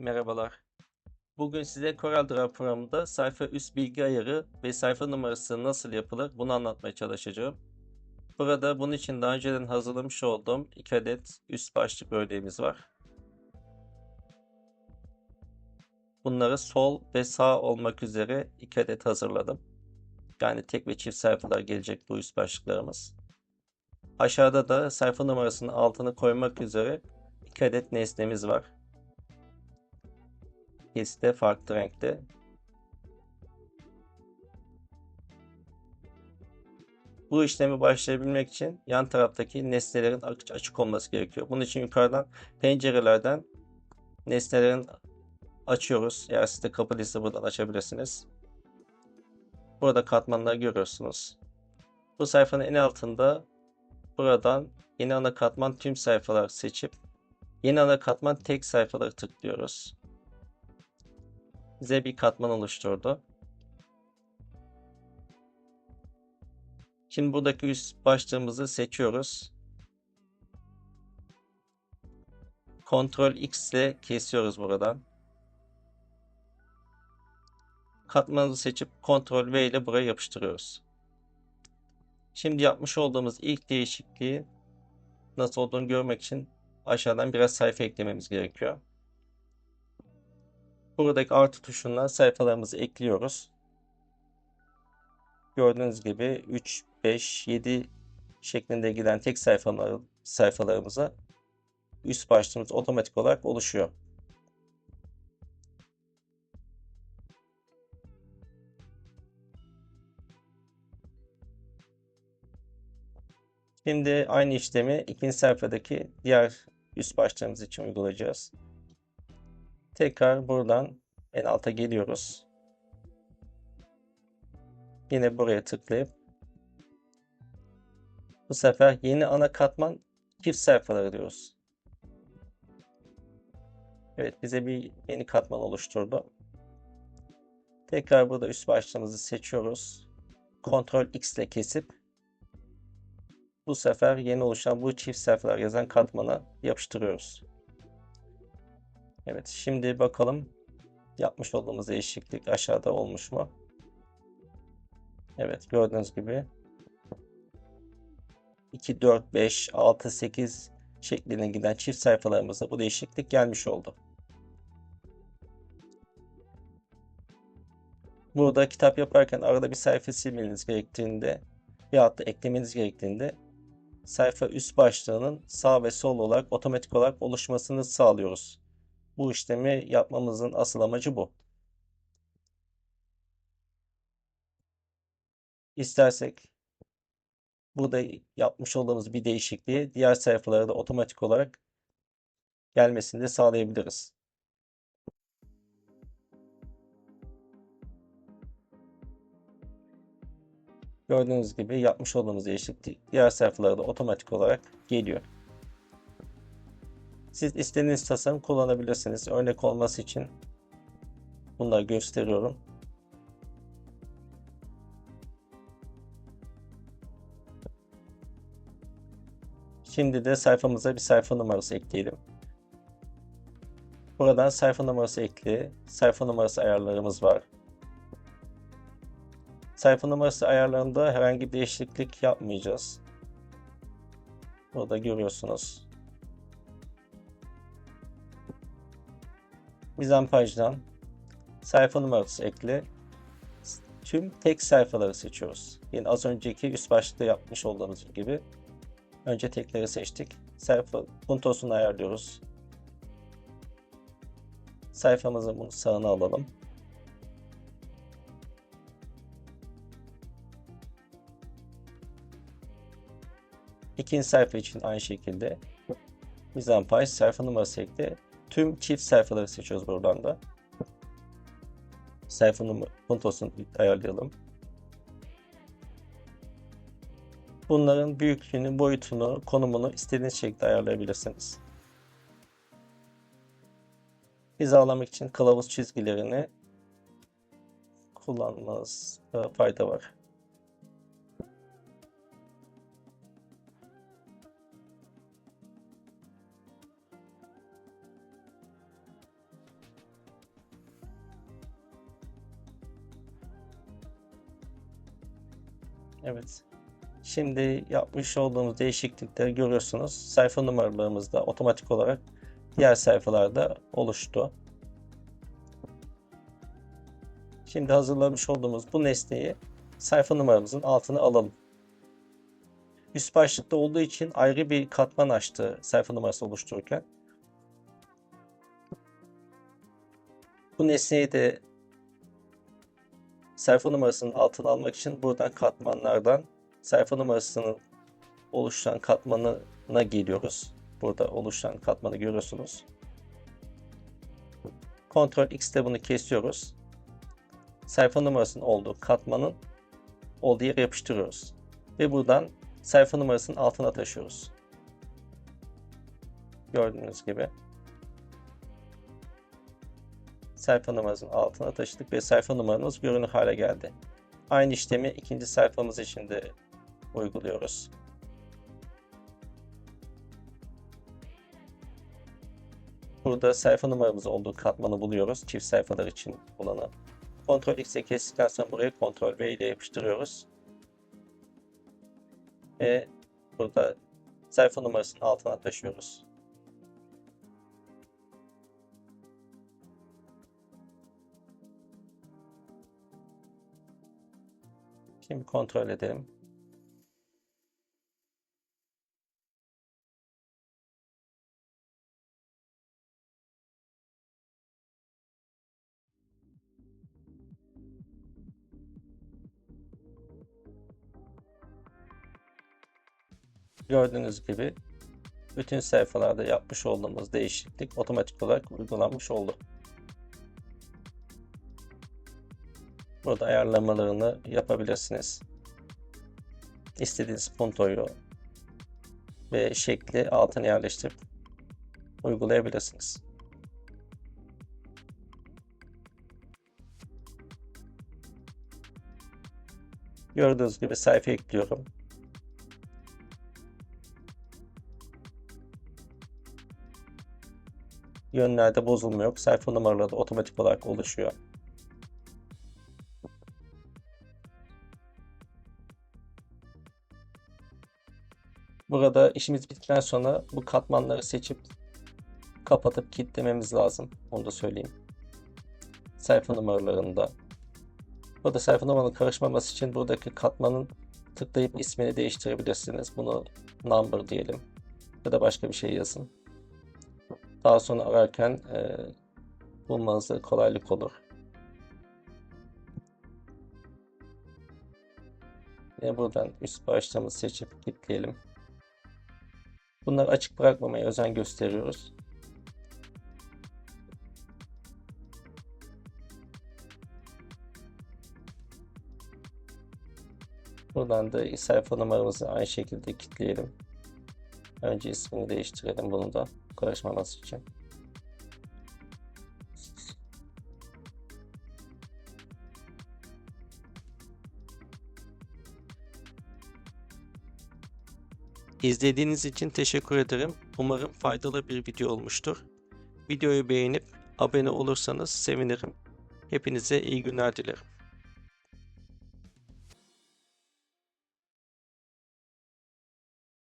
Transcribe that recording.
Merhabalar. Bugün size CorelDRAW programında sayfa üst bilgi ayarı ve sayfa numarası nasıl yapılır bunu anlatmaya çalışacağım. Burada bunun için daha önceden hazırlamış olduğum iki adet üst başlık örneğimiz var. Bunları sol ve sağ olmak üzere iki adet hazırladım. Yani tek ve çift sayfalar gelecek bu üst başlıklarımız. Aşağıda da sayfa numarasının altını koymak üzere iki adet nesnemiz var. İkisi de farklı renkte. Bu işlemi başlayabilmek için yan taraftaki nesnelerin açık olması gerekiyor. Bunun için yukarıdan pencerelerden nesnelerin açıyoruz. Eğer sizde kapalıysa buradan açabilirsiniz. Burada katmanları görüyorsunuz. Bu sayfanın en altında buradan yeni ana katman tüm sayfalar seçip yeni ana katman tek sayfaları tıklıyoruz bize bir katman oluşturdu. Şimdi buradaki üst başlığımızı seçiyoruz. Ctrl X ile kesiyoruz buradan. Katmanımızı seçip Ctrl V ile buraya yapıştırıyoruz. Şimdi yapmış olduğumuz ilk değişikliği nasıl olduğunu görmek için aşağıdan biraz sayfa eklememiz gerekiyor. Buradaki artı tuşuna sayfalarımızı ekliyoruz. Gördüğünüz gibi 3, 5, 7 şeklinde giden tek sayfalar, sayfalarımıza üst başlığımız otomatik olarak oluşuyor. Şimdi aynı işlemi ikinci sayfadaki diğer üst başlığımız için uygulayacağız. Tekrar buradan en alta geliyoruz. Yine buraya tıklayıp bu sefer yeni ana katman çift sayfaları diyoruz. Evet bize bir yeni katman oluşturdu. Tekrar burada üst başlığımızı seçiyoruz. Ctrl X ile kesip bu sefer yeni oluşan bu çift sayfalar yazan katmana yapıştırıyoruz. Evet şimdi bakalım yapmış olduğumuz değişiklik aşağıda olmuş mu? Evet gördüğünüz gibi 2, 4, 5, 6, 8 şeklinde giden çift sayfalarımızda bu değişiklik gelmiş oldu. Burada kitap yaparken arada bir sayfa silmeniz gerektiğinde veyahut da eklemeniz gerektiğinde sayfa üst başlığının sağ ve sol olarak otomatik olarak oluşmasını sağlıyoruz. Bu işlemi yapmamızın asıl amacı bu. İstersek burada yapmış olduğumuz bir değişikliği diğer sayfalara da otomatik olarak gelmesini de sağlayabiliriz. Gördüğünüz gibi yapmış olduğumuz değişiklik diğer sayfalara da otomatik olarak geliyor. Siz istediğiniz tasarım kullanabilirsiniz. Örnek olması için bunları gösteriyorum. Şimdi de sayfamıza bir sayfa numarası ekleyelim. Buradan sayfa numarası ekle, sayfa numarası ayarlarımız var. Sayfa numarası ayarlarında herhangi bir değişiklik yapmayacağız. Burada görüyorsunuz. Mizampajdan sayfa numarası ekle. Tüm tek sayfaları seçiyoruz. Yine az önceki üst başlıkta yapmış olduğumuz gibi önce tekleri seçtik. Sayfa puntosunu ayarlıyoruz. Sayfamızın bunu sağına alalım. İkinci sayfa için aynı şekilde mizampaj sayfa numarası ekle tüm çift sayfaları seçiyoruz buradan da. Sayfa numara puntosunu ayarlayalım. Bunların büyüklüğünü, boyutunu, konumunu istediğiniz şekilde ayarlayabilirsiniz. Hizalamak için kılavuz çizgilerini kullanmanız fayda var. Evet. Şimdi yapmış olduğumuz değişiklikleri görüyorsunuz. Sayfa numaralarımız da otomatik olarak diğer sayfalarda oluştu. Şimdi hazırlamış olduğumuz bu nesneyi sayfa numaramızın altına alalım. Üst başlıkta olduğu için ayrı bir katman açtı sayfa numarası oluştururken. Bu nesneyi de sayfa numarasının altına almak için buradan katmanlardan sayfa numarasının oluşan katmanına geliyoruz. Burada oluşan katmanı görüyorsunuz. Ctrl X'te bunu kesiyoruz. Sayfa numarasının olduğu katmanın olduğu yere yapıştırıyoruz. Ve buradan sayfa numarasının altına taşıyoruz. Gördüğünüz gibi. Sayfa numarasının altına taşıdık ve sayfa numaramız görünür hale geldi. Aynı işlemi ikinci sayfamız için de uyguluyoruz. Burada sayfa numaramız olduğu katmanı buluyoruz. Çift sayfalar için olanı. Ctrl X'e kestikten sonra buraya Ctrl V ile yapıştırıyoruz. Ve burada sayfa numarasının altına taşıyoruz. Şimdi kontrol edelim. Gördüğünüz gibi bütün sayfalarda yapmış olduğumuz değişiklik otomatik olarak uygulanmış oldu. Burada ayarlamalarını yapabilirsiniz. İstediğiniz puntoyu ve şekli altına yerleştirip uygulayabilirsiniz. Gördüğünüz gibi sayfa ekliyorum. Yönlerde bozulma yok. Sayfa numaraları da otomatik olarak oluşuyor. Burada işimiz bittikten sonra bu katmanları seçip kapatıp kilitlememiz lazım. Onu da söyleyeyim. Sayfa numaralarında. Burada sayfa numaranın karışmaması için buradaki katmanın tıklayıp ismini değiştirebilirsiniz. Bunu number diyelim. Ya da başka bir şey yazın. Daha sonra ararken e, bulmanızda kolaylık olur. Yine buradan üst başlığımızı seçip kilitleyelim. Bunları açık bırakmamaya özen gösteriyoruz. Buradan da sayfa numaramızı aynı şekilde kilitleyelim. Önce ismini değiştirelim bunu da karışmaması için. İzlediğiniz için teşekkür ederim. Umarım faydalı bir video olmuştur. Videoyu beğenip abone olursanız sevinirim. Hepinize iyi günler dilerim.